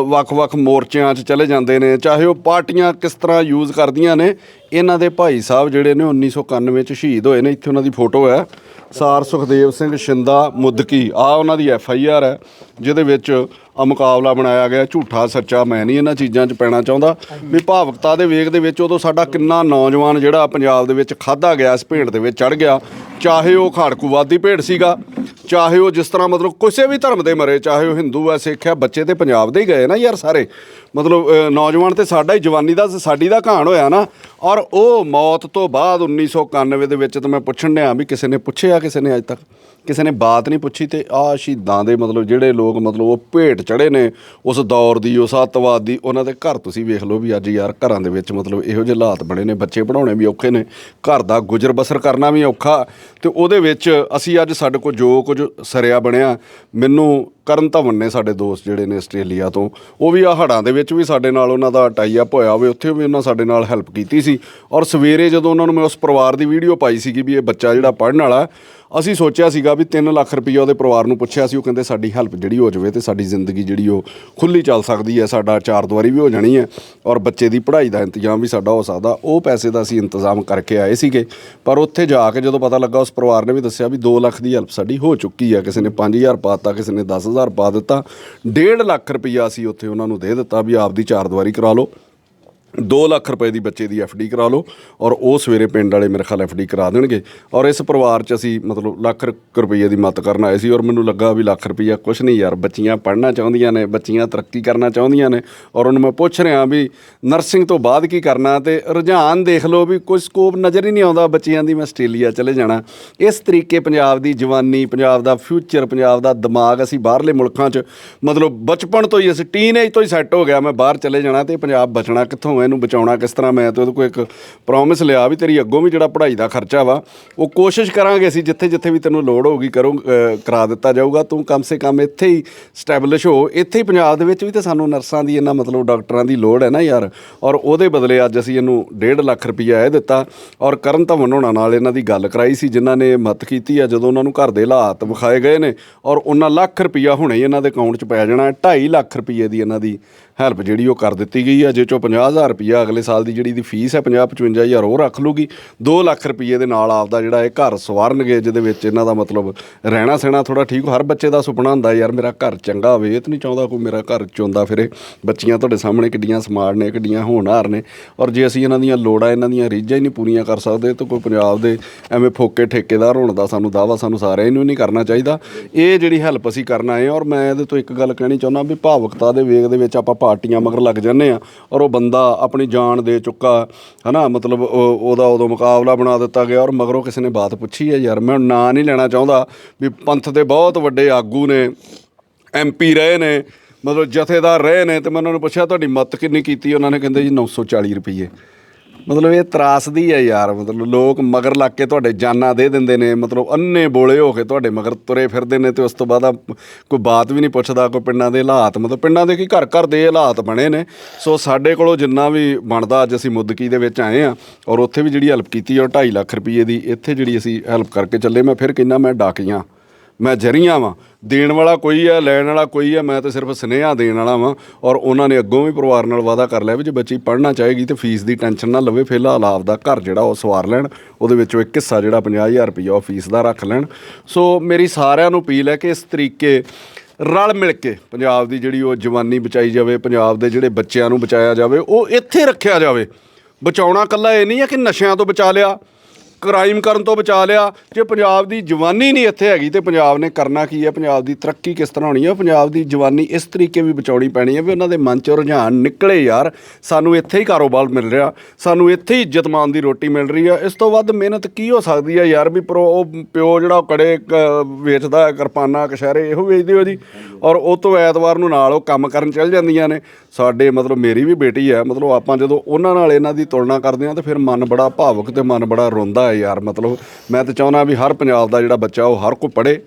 A: ਵੱਖ-ਵੱਖ ਮੋਰਚਿਆਂ 'ਚ ਚਲੇ ਜਾਂਦੇ ਨੇ ਚਾਹੇ ਉਹ ਪਾਰਟੀਆਂ ਕਿਸ ਤਰ੍ਹਾਂ ਯੂਜ਼ ਕਰਦੀਆਂ ਨੇ ਇਹਨਾਂ ਦੇ ਭਾਈ ਸਾਹਿਬ ਜਿਹੜੇ ਨੇ 1991 ਚ ਸ਼ਹੀਦ ਹੋਏ ਨੇ, ਇੱਥੇ ਉਹਨਾਂ ਦੀ ਫੋਟੋ ਹੈ। ਸਾਰ ਸੁਖਦੇਵ ਸਿੰਘ ਸ਼ਿੰਦਾ ਮੁੱਦਕੀ, ਆ ਉਹਨਾਂ ਦੀ ਐਫ ਆਈ ਆਰ ਹੈ, ਜਿਹਦੇ ਵਿੱਚ ਆ ਮੁਕਾਬਲਾ ਬਣਾਇਆ ਗਿਆ। ਝੂਠਾ, ਸੱਚਾ, ਮੈਂ ਨਹੀਂ ਇਹਨਾਂ ਚੀਜ਼ਾਂ 'ਚ ਪੈਣਾ ਚਾਹੁੰਦਾ। ਵੀ ਭਾਵਕਤਾ ਦੇ ਵੇਗ ਦੇ ਵਿੱਚ ਉਦੋਂ ਸਾਡਾ ਕਿੰਨਾ ਨੌਜਵਾਨ ਜਿਹੜਾ ਪੰਜਾਬ ਦੇ ਵਿੱਚ ਖਾਦਾ ਗਿਆ, ਇਸ ਭੇਡ ਦੇ ਵਿੱਚ ਚੜ ਗਿਆ। ਚਾਹੇ ਉਹ ਖਾੜਕੂਵਾਦੀ ਭੇਡ ਸੀਗਾ ਚਾਹੇ ਉਹ ਜਿਸ ਤਰ੍ਹਾਂ ਮਤਲਬ ਕਿਸੇ ਵੀ ਧਰਮ ਦੇ ਮਰੇ, ਚਾਹੇ ਉਹ ਹਿੰਦੂ ਆ ਸਿੱਖ ਆ ਬੱਚੇ ਤੇ ਪੰਜਾਬ ਦੇ ਹੀ ਗਏ ਨਾ ਯਾਰ ਸਾਰੇ। ਮਤਲਬ ਨੌਜਵਾਨ ਤੇ ਸਾਡਾ ਹੀ ਜਵਾਨੀ ਦਾ, ਸਾਡੀ ਦਾ ਕਹਾਣ ਹੋਇਆ ਨਾ। ਔਰ ਉਹ ਮੌਤ ਤੋਂ ਬਾਅਦ 1991 ਦੇ ਵਿੱਚ ਤਾਂ ਮੈਂ ਪੁੱਛਣ ਡਿਆ ਵੀ ਕਿਸੇ ਨੇ ਪੁੱਛਿਆ, ਕਿਸੇ ਨੇ ਅੱਜ ਤੱਕ? ਕਿਸੇ ਨੇ ਬਾਤ ਨਹੀਂ ਪੁੱਛੀ ਤੇ ਆ ਸ਼ਹੀਦਾਂ ਦੇ ਮਤਲਬ ਜਿਹੜੇ ਲੋਕ ਮਤਲਬ ਉਹ ਭੇਟ ਚੜੇ ਨੇ, ਉਸ ਦੌਰ ਦੀ, ਉਸ ਅੱਤਵਾਦ ਦੀ, ਉਹਨਾਂ ਦੇ ਘਰ ਤੁਸੀਂ ਵੇਖ ਲਓ ਵੀ ਅੱਜ ਯਾਰ ਘਰਾਂ ਦੇ ਵਿੱਚ ਮਤਲਬ ਇਹੋ ਜਿਹੇ ਹਾਲਾਤ ਬਣੇ ਨੇ, ਬੱਚੇ ਪੜਾਉਣੇ ਵੀ ਔਖੇ ਨੇ, ਘਰ ਦਾ ਗੁਜ਼ਰ ਬਸਰ ਕਰਨਾ ਵੀ ਔਖਾ। ਤੇ ਉਹਦੇ ਵਿੱਚ ਅਸੀਂ ਅੱਜ ਸਾਡੇ ਕੋਲ ਜੋ ਕੁਝ ਸਰਿਆ ਬਣਿਆ ਮੈਨੂੰ ਕਰਨ ਧਵਨ ਨੇ ਸਾਡੇ ਦੋਸਤ ਜਿਹੜੇ ਨੇ ਆਸਟ੍ਰੇਲੀਆ ਤੋਂ। ਉਹ ਵੀ ਆ ਹੜਾਂ ਦੇ ਵਿੱਚ ਵੀ ਸਾਡੇ ਨਾਲ ਉਹਨਾਂ ਦਾ ਟਾਈਅਪ ਹੋਇਆ ਹੋਵੇ ਉੱਥੇ ਵੀ ਉਹਨਾਂ ਸਾਡੇ ਨਾਲ ਹੈਲਪ ਕੀਤੀ ਸੀ। ਔਰ ਸਵੇਰੇ ਜਦੋਂ ਉਹਨਾਂ ਨੂੰ ਮੈਂ ਉਸ ਪਰਿਵਾਰ ਦੀ ਵੀਡੀਓ ਪਾਈ ਸੀਗੀ ਵੀ ਇਹ ਬੱਚਾ ਜਿਹੜਾ ਪੜ੍ਹਨ ਵਾਲਾ, ਅਸੀਂ ਸੋਚਿਆ ਸੀਗਾ ਵੀ 3 ਲੱਖ ਰੁਪਈਆ ਉਹਦੇ ਪਰਿਵਾਰ ਨੂੰ ਪੁੱਛਿਆ ਸੀ, ਉਹ ਕਹਿੰਦੇ ਸਾਡੀ ਹੈਲਪ ਜਿਹੜੀ ਹੋ ਜਾਵੇ ਤੇ ਸਾਡੀ ਜ਼ਿੰਦਗੀ ਜਿਹੜੀ ਉਹ ਖੁੱਲੀ ਚੱਲ ਸਕਦੀ ਹੈ, ਸਾਡਾ ਚਾਰ ਦੀਵਾਰੀ ਵੀ ਹੋ ਜਾਣੀ ਹੈ। ਔਰ ਬੱਚੇ ਦੀ ਪੜ੍ਹਾਈ ਦਾ ਇੰਤਜ਼ਾਮ ਵੀ ਸਾਡਾ ਹੋ ਸਕਦਾ। ਉਹ ਪੈਸੇ ਦਾ ਅਸੀਂ ਇੰਤਜ਼ਾਮ ਕਰਕੇ ਆਏ ਸੀਗੇ। ਪਰ ਉੱਥੇ ਜਾ ਕੇ ਜਦੋਂ ਪਤਾ ਲੱਗਾ ਉਸ ਪਰਿਵਾਰ ਨੇ ਵੀ ਦੱਸਿਆ ਵੀ 2 ਲੱਖ ਦੀ ਹੈਲਪ ਸਾਡੀ ਹੋ ਚੁੱਕੀ ਹੈ। ਕਿਸੇ ਨੇ 5000 ਪਾਤਾ ਕਿਸੇ ਨੇ 10000 ਪਾ ਦਿੱਤਾ। 1.5 ਲੱਖ ਰੁਪਈਆ ਅਸੀਂ ਉੱਥੇ ਉਹਨਾਂ ਨੂੰ ਦੇ ਦਿੱਤਾ ਵੀ ਆਪਦੀ ਚਾਰ ਦੀਵਾਰੀ ਕਰਾ ਲਓ। 2 ਲੱਖ ਰੁਪਏ ਦੀ ਬੱਚੇ ਦੀ ਡੀ ਕਰਾ ਲਓ ਔਰ ਉਹ ਸਵੇਰੇ ਪਿੰਡ ਵਾਲੇ ਮੇਰੇ ਖਿਆਲ ਡੀ ਕਰਾ ਦੇਣਗੇ। ਔਰ ਇਸ ਪਰਿਵਾਰ 'ਚ ਅਸੀਂ ਮਤਲਬ ਲੱਖ ਰੁ- ਰੁਪਈਏ ਦੀ ਮਦਦ ਕਰਨ ਆਏ ਸੀ ਔਰ ਮੈਨੂੰ ਲੱਗਾ ਵੀ ਲੱਖ ਰੁਪਈਆ ਕੁਛ ਨਹੀਂ ਯਾਰ, ਬੱਚੀਆਂ ਪੜ੍ਹਨਾ ਚਾਹੁੰਦੀਆਂ ਨੇ, ਬੱਚੀਆਂ ਤਰੱਕੀ ਕਰਨਾ ਚਾਹੁੰਦੀਆਂ ਨੇ ਔਰ ਉਹਨੂੰ ਮੈਂ ਪੁੱਛ ਰਿਹਾ ਵੀ ਨਰਸਿੰਗ ਤੋਂ ਬਾਅਦ ਕੀ ਕਰਨਾ ਤੇ ਰੁਝਾਨ ਦੇਖ ਲਓ ਵੀ ਕੋਈ ਸਕੋਪ ਨਜ਼ਰ ਹੀ ਨਹੀਂ ਆਉਂਦਾ ਬੱਚਿਆਂ ਦੀ ਮੈਂ ਆਸਟ੍ਰੇਲੀਆ ਚਲੇ ਜਾਣਾ। ਇਸ ਤਰੀਕੇ ਪੰਜਾਬ ਦੀ ਜਵਾਨੀ, ਪੰਜਾਬ ਦਾ ਫਿਊਚਰ, ਪੰਜਾਬ ਦਾ ਦਿਮਾਗ ਅਸੀਂ ਬਾਹਰਲੇ ਮੁਲਕਾਂ 'ਚ ਮਤਲਬ ਬਚਪਨ ਤੋਂ ਹੀ ਅਸੀਂ ਟੀਨੇਜ ਤੋਂ ਹੀ ਸੈੱਟ ਹੋ ਗਿਆ, ਮੈਂ ਬਾਹਰ ਚਲੇ ਜਾਣਾ ਤੇ ਪੰਜਾਬ ਬਚਣਾ ਕਿੱਥੋਂ ਇਹਨੂੰ ਬਚਾਉਣਾ ਕਿਸ ਤਰ੍ਹਾਂ ਮੈਂ ਤੇ ਉਹਦੇ ਕੋਲ ਇੱਕ ਪ੍ਰੋਮਿਸ ਲਿਆ ਵੀ ਤੇਰੀ ਅੱਗੋਂ ਵੀ ਜਿਹੜਾ ਪੜ੍ਹਾਈ ਦਾ ਖਰਚਾ ਵਾ, ਉਹ ਕੋਸ਼ਿਸ਼ ਕਰਾਂਗੇ ਅਸੀਂ ਜਿੱਥੇ ਜਿੱਥੇ ਵੀ ਤੈਨੂੰ ਲੋੜ ਹੋਊਗੀ ਕਰੋ ਕਰਾ ਦਿੱਤਾ ਜਾਊਗਾ। ਤੂੰ ਕਮ ਸੇ ਕਮ ਇੱਥੇ ਹੀ ਸਟੈਬਲਿਸ਼ ਹੋ। ਇੱਥੇ ਹੀ ਪੰਜਾਬ ਦੇ ਵਿੱਚ ਵੀ ਤੇ ਸਾਨੂੰ ਨਰਸਾਂ ਦੀ ਇਹਨਾਂ ਮਤਲਬ ਡਾਕਟਰਾਂ ਦੀ ਲੋੜ ਹੈ ਨਾ ਯਾਰ। ਔਰ ਉਹਦੇ ਬਦਲੇ ਅੱਜ ਅਸੀਂ ਇਹਨੂੰ 1.5 ਲੱਖ ਰੁਪਈਆ ਇਹ ਦਿੱਤਾ। ਔਰ ਕਰਨ ਧਵਨ ਹੋਣਾ ਨਾਲ ਇਹਨਾਂ ਦੀ ਗੱਲ ਕਰਾਈ ਸੀ, ਜਿਨ੍ਹਾਂ ਨੇ ਮਦਦ ਕੀਤੀ ਆ, ਜਦੋਂ ਉਹਨਾਂ ਨੂੰ ਘਰ ਦੇ ਹਾਲਾਤ ਵਿਖਾਏ ਗਏ ਨੇ। ਔਰ ਉਹਨਾਂ ਲੱਖ ਰੁਪਈਆ ਹੁਣੇ ਇਹਨਾਂ ਦੇ ਅਕਾਊਂਟ 'ਚ ਪੈ ਜਾਣਾ 2.5 ਲੱਖ ਰੁਪਈਏ ਦੀ ਇਹਨਾਂ ਦੀ ਹੈਲਪ ਜਿਹੜੀ ਉਹ ਕਰ ਦਿੱਤੀ ਗਈ ਹੈ ਜੇ ਚੋਂ 50000 ਰੁਪਈਆ ਅਗਲੇ ਸਾਲ ਦੀ ਜਿਹੜੀ ਇਹਦੀ ਫੀਸ ਹੈ 50 55000 ਉਹ ਰੱਖ ਲੂਗੀ। 2 ਲੱਖ ਰੁਪਈਏ ਦੇ ਨਾਲ ਆਪਦਾ ਜਿਹੜਾ ਇਹ ਘਰ ਸਵਾਰਨਗੇ, ਜਿਹਦੇ ਵਿੱਚ ਇਹਨਾਂ ਦਾ ਮਤਲਬ ਰਹਿਣਾ ਸਹਿਣਾ ਥੋੜਾ ਠੀਕ ਹਰ ਬੱਚੇ ਦਾ ਸੁਪਨਾ ਹੁੰਦਾ, ਯਾਰ ਮੇਰਾ ਘਰ ਚੰਗਾ ਹੋਵੇ, ਇਹ ਤਾਂ ਨਹੀਂ ਚਾਹੁੰਦਾ ਕੋਈ ਮੇਰਾ ਘਰ ਚੋਂਦਾ ਫਿਰੇ। ਬੱਚੀਆਂ ਤੁਹਾਡੇ ਸਾਹਮਣੇ ਕਿੱਡੀਆਂ ਸਮਾਰਟ ਨੇ, ਕਿੱਡੀਆਂ ਹੋਣਹਾਰ ਨੇ। ਔਰ ਜੇ ਅਸੀਂ ਇਹਨਾਂ ਦੀਆਂ ਲੋੜਾਂ, ਇਹਨਾਂ ਦੀਆਂ ਰੀਝਾਂ ਹੀ ਨਹੀਂ ਪੂਰੀਆਂ ਕਰ ਸਕਦੇ, ਤਾਂ ਕੋਈ ਪੰਜਾਬ ਦੇ ਐਵੇਂ ਫੋਕੇ ਠੇਕੇਦਾਰ ਹੋਣ ਦਾ ਸਾਨੂੰ ਦਾਵਾ ਸਾਨੂੰ ਸਾਰਿਆਂ ਨੂੰ ਨਹੀਂ ਕਰਨਾ ਚਾਹੀਦਾ। ਇਹ ਜਿਹੜੀ ਹੈਲਪ ਅਸੀਂ ਕਰਨ ਆਏ ਔਰ ਮੈਂ ਇਹਦੇ ਤੋਂ ਇੱਕ ਗੱਲ ਕਹਿਣੀ ਚਾਹੁੰਦਾ ਵੀ ਭਾਵਕਤਾ ਦੇ ਵੇਗ ਦੇ ਵਿੱਚ ਆਪਾਂ ਪਾਰਟੀਆਂ ਮਗਰ ਲੱਗ ਜਾਂਦੇ ਆ ਔਰ ਉਹ ਬੰਦਾ ਆਪਣੀ ਜਾਨ ਦੇ ਚੁੱਕਾ, ਹਨਾ? ਮਤਲਬ ਉਹ- ਉਹਦਾ ਉਦੋਂ ਮੁਕਾਬਲਾ ਬਣਾ ਦਿੱਤਾ ਗਿਆ ਔਰ ਮਗਰੋਂ ਕਿਸੇ ਨੇ ਬਾਤ ਪੁੱਛੀ ਹੈ, ਯਾਰ ਮੈਂ ਨਾਂ ਨਹੀਂ ਲੈਣਾ ਚਾਹੁੰਦਾ ਵੀ ਪੰਥ ਦੇ ਬਹੁਤ ਵੱਡੇ ਆਗੂ ਨੇ ਐਮਪੀ ਰਹੇ ਨੇ, ਮਤਲਬ ਜਥੇਦਾਰ ਰਹੇ ਨੇ ਤੇ ਮੈਂ ਉਹਨਾਂ ਨੂੰ ਪੁੱਛਿਆ, ਤੁਹਾਡੀ ਮਤ ਕਿੰਨੀ ਕੀਤੀ? ਉਹਨਾਂ ਨੇ ਕਹਿੰਦੇ ਜੀ 940 ਰੁਪਏ ਮਤਲਬ ਇਹ ਤਰਾਸਦੀ ਹੈ ਯਾਰ, ਮਤਲਬ ਲੋਕ ਮਗਰ ਲੱਗ ਕੇ ਤੁਹਾਡੇ ਜਾਨਾਂ ਦੇ ਦਿੰਦੇ ਨੇ, ਮਤਲਬ ਅੰਨੇ ਬੋਲੇ ਹੋ ਕੇ ਤੁਹਾਡੇ ਮਗਰ ਤੁਰੇ ਫਿਰਦੇ ਨੇ ਤੇ ਉਸ ਤੋਂ ਬਾਅਦ ਕੋਈ ਬਾਤ ਵੀ ਨਹੀਂ ਪੁੱਛਦਾ, ਕੋਈ ਪਿੰਡਾਂ ਦੇ ਹਾਲਾਤ, ਮਤਲਬ ਪਿੰਡਾਂ ਦੇ ਕੀ ਘਰ ਘਰ ਦੇ ਹਾਲਾਤ ਬਣੇ ਨੇ। ਸੋ ਸਾਡੇ ਕੋਲੋਂ ਜਿੰਨਾ ਵੀ ਬਣਦਾ, ਅੱਜ ਅਸੀਂ ਮੁੱਦਕੀ ਦੇ ਵਿੱਚ ਆਏ ਆ ਔਰ ਉੱਥੇ ਵੀ ਜਿਹੜੀ ਹੈਲਪ ਕੀਤੀ ਔਰ 2.5 ਲੱਖ ਰੁਪਏ ਦੀ, ਇੱਥੇ ਜਿਹੜੀ ਅਸੀਂ ਹੈਲਪ ਕਰਕੇ ਚੱਲੇ, ਮੈਂ ਫਿਰ ਕਹਿੰਦਾ ਮੈਂ ਡਾਕੀਆਂ। ਮੈਂ ਜਰੀਆਂ ਵਾਂ। ਦੇਣ ਵਾਲਾ ਕੋਈ ਹੈ ਲੈਣ ਵਾਲਾ ਕੋਈ ਹੈ ਮੈਂ ਤਾਂ ਸਿਰਫ ਸੁਨੇਹਾ ਦੇਣ ਵਾਲਾ ਵਾਂ ਔਰ ਉਹਨਾਂ ਨੇ ਅੱਗੋਂ ਵੀ ਪਰਿਵਾਰ ਨਾਲ ਵਾਅਦਾ ਕਰ ਲਿਆ ਵੀ ਜੇ ਬੱਚੀ ਪੜ੍ਹਨਾ ਚਾਹੇਗੀ ਤੇ ਫੀਸ ਦੀ ਟੈਨਸ਼ਨ ਨਾ ਲਵੇ, ਫਿਲਹਾਲ ਆਪਦਾ ਘਰ ਜਿਹੜਾ ਉਹ ਸਵਾਰ ਲੈਣ, ਉਹਦੇ ਵਿੱਚੋਂ ਇੱਕ ਹਿੱਸਾ ਜਿਹੜਾ 50000 ਰੁਪਈਆ ਉਹ ਫੀਸ ਦਾ ਰੱਖ ਲੈਣ। ਸੋ ਮੇਰੀ ਸਾਰਿਆਂ ਨੂੰ ਅਪੀਲ ਹੈ ਕਿ ਇਸ ਤਰੀਕੇ ਰਲ ਮਿਲ ਕੇ ਪੰਜਾਬ ਦੀ ਜਿਹੜੀ ਉਹ ਜਵਾਨੀ ਬਚਾਈ ਜਾਵੇ, ਪੰਜਾਬ ਦੇ ਜਿਹੜੇ ਬੱਚਿਆਂ ਨੂੰ ਬਚਾਇਆ ਜਾਵੇ, ਉਹ ਇੱਥੇ ਰੱਖਿਆ ਜਾਵੇ। ਬਚਾਉਣਾ ਕੱਲਾ ਇਹ ਨਹੀਂ ਹੈ ਕਿ ਨਸ਼ਿਆਂ ਤੋਂ ਬਚਾ ਲਿਆ। ਕ੍ਰਾਈਮ ਕਰਨ ਤੋਂ ਬਚਾ ਲਿਆ। ਜੇ ਪੰਜਾਬ ਦੀ ਜਵਾਨੀ ਨਹੀਂ ਇੱਥੇ ਹੈਗੀ ਤੇ ਪੰਜਾਬ ਨੇ ਕਰਨਾ ਕੀ ਹੈ? ਪੰਜਾਬ ਦੀ ਤਰੱਕੀ ਕਿਸ ਤਰ੍ਹਾਂ ਹੋਣੀ ਹੈ? ਪੰਜਾਬ ਦੀ ਜਵਾਨੀ ਇਸ ਤਰੀਕੇ ਵੀ ਬਚਾਉਣੀ ਪੈਣੀ ਹੈ ਵੀ ਉਹਨਾਂ ਦੇ ਮਨ 'ਚ ਰੁਝਾਨ ਨਿਕਲੇ ਯਾਰ। ਸਾਨੂੰ ਇੱਥੇ ਹੀ ਕਾਰੋਬਾਰ ਮਿਲ ਰਿਹਾ। ਸਾਨੂੰ ਇੱਥੇ ਹੀ ਇੱਜ਼ਤ ਮਾਨ ਦੀ ਰੋਟੀ ਮਿਲ ਰਹੀ ਹੈ। ਇਸ ਤੋਂ ਵੱਧ ਮਿਹਨਤ ਕੀ ਹੋ ਸਕਦੀ ਹੈ ਯਾਰ? ਵੀ ਪਰੋ ਉਹ ਪਿਓ ਜਿਹੜਾ ਉਹ ਕੜੇ ਕ- ਵੇਚਦਾ ਹੈ, ਕਿਰਪਾਨਾਂ ਕਸ਼ਹਿਰੇ ਇਹੋ ਵੇਚਦੇ ਹੋ ਜੀ। ਔਰ ਉਹ ਤੋਂ ਐਤਵਾਰ ਨੂੰ ਨਾਲ ਉਹ ਕੰਮ ਕਰਨ ਚੱਲ ਜਾਂਦੀਆਂ ਨੇ। ਸਾਡੇ ਮਤਲਬ ਮੇਰੀ ਵੀ ਬੇਟੀ ਹੈ। ਮਤਲਬ ਆਪਾਂ ਜਦੋਂ ਉਹਨਾਂ ਨਾਲ ਇਹਨਾਂ ਦੀ ਤੁਲਨਾ ਕਰਦੇ ਹਾਂ ਤਾਂ ਫਿਰ ਮਨ ਬੜਾ ਭਾਵੁਕ ਤੇ ਮਨ ਬੜਾ ਰੋਂਦਾ ਹੈ ਯਾਰ, ਮਤਲਬ ਮੈਂ ਤਾਂ ਚਾਹੁੰਦਾ ਵੀ ਹਰ ਪੰਜਾਬ ਦਾ ਜਿਹੜਾ ਬੱਚਾ, ਉਹ ਹਰ ਕੋ ਪੜ੍ਹੇ,